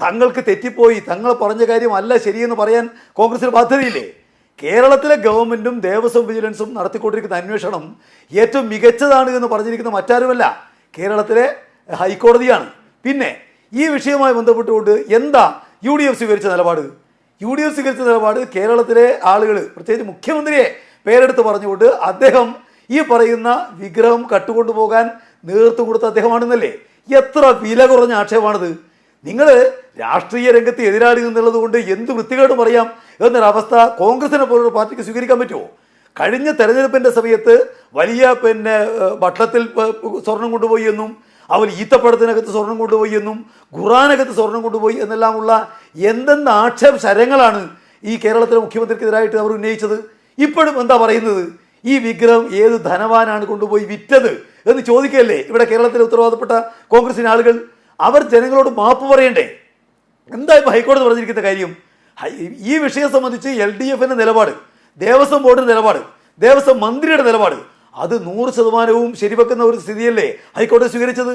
തങ്ങൾക്ക് തെറ്റിപ്പോയി തങ്ങൾ പറഞ്ഞ കാര്യം അല്ല ശരിയെന്ന് പറയാൻ കോൺഗ്രസിന് ബാധ്യതയില്ലേ? കേരളത്തിലെ ഗവൺമെന്റും ദേവസ്വം വിജിലൻസും നടത്തിക്കൊണ്ടിരിക്കുന്ന അന്വേഷണം ഏറ്റവും മികച്ചതാണ് എന്ന് പറഞ്ഞിരിക്കുന്ന മറ്റാരുമല്ല. കേരളത്തിലെ ഹൈക്കോടതിയാണ്. പിന്നെ ഈ വിഷയവുമായി ബന്ധപ്പെട്ടുകൊണ്ട് എന്താ യു ഡി എഫ് സ്വീകരിച്ച നിലപാട്? യു ഡി എഫ് സ്വീകരിച്ച നിലപാട് കേരളത്തിലെ ആളുകൾ പ്രത്യേകിച്ച് മുഖ്യമന്ത്രിയെ പേരെടുത്ത് പറഞ്ഞുകൊണ്ട് അദ്ദേഹം ഈ പറയുന്ന വിഗ്രഹം കട്ടുകൊണ്ടുപോകാൻ നേതൃത്വം കൊടുത്ത അദ്ദേഹമാണെന്നല്ലേ? എത്ര വില കുറഞ്ഞ ആക്ഷേപമാണിത്. നിങ്ങൾ രാഷ്ട്രീയ രംഗത്ത് എതിരാളി എന്നുള്ളത് കൊണ്ട് എന്ത് വൃത്തികേട് പറയാം എന്നൊരവസ്ഥ കോൺഗ്രസിനെ പോലുള്ള പാർട്ടിക്ക് സ്വീകരിക്കാൻ പറ്റുമോ? കഴിഞ്ഞ തെരഞ്ഞെടുപ്പിന്റെ സമയത്ത് വലിയ പിന്നെ ഭക്ഷണത്തിൽ സ്വർണം കൊണ്ടുപോയി എന്നും അവൻ ഈത്തപ്പഴത്തിനകത്ത് സ്വർണം കൊണ്ടുപോയി എന്നും ഖുറാനകത്ത് സ്വർണം കൊണ്ടുപോയി എന്നെല്ലാമുള്ള എന്തെന്ന് ആക്ഷേപ ശരങ്ങളാണ് ഈ കേരളത്തിലെ മുഖ്യമന്ത്രിക്കെതിരായിട്ട് അവർ ഉന്നയിച്ചത്. ഇപ്പോഴും എന്താ പറയുന്നത്? ഈ വിഗ്രഹം ഏത് ധനവാനാണ് കൊണ്ടുപോയി വിറ്റത് എന്ന് ചോദിക്കല്ലേ ഇവിടെ കേരളത്തിലെ ഉത്തരവാദപ്പെട്ട കോൺഗ്രസിന് ആളുകൾ? അവർ ജനങ്ങളോട് മാപ്പ് പറയണ്ടേ? എന്താ ഇപ്പോൾ ഹൈക്കോടതി പറഞ്ഞിരിക്കുന്ന കാര്യം? ഈ വിഷയം സംബന്ധിച്ച് എൽ ഡി എഫിന്റെ നിലപാട് ദേവസ്വം ബോർഡിന്റെ നിലപാട് ദേവസ്വം മന്ത്രിയുടെ നിലപാട് അത് നൂറ് ശതമാനവും ശരിവെക്കുന്ന ഒരു സ്ഥിതിയല്ലേ ഹൈക്കോടതി സ്വീകരിച്ചത്?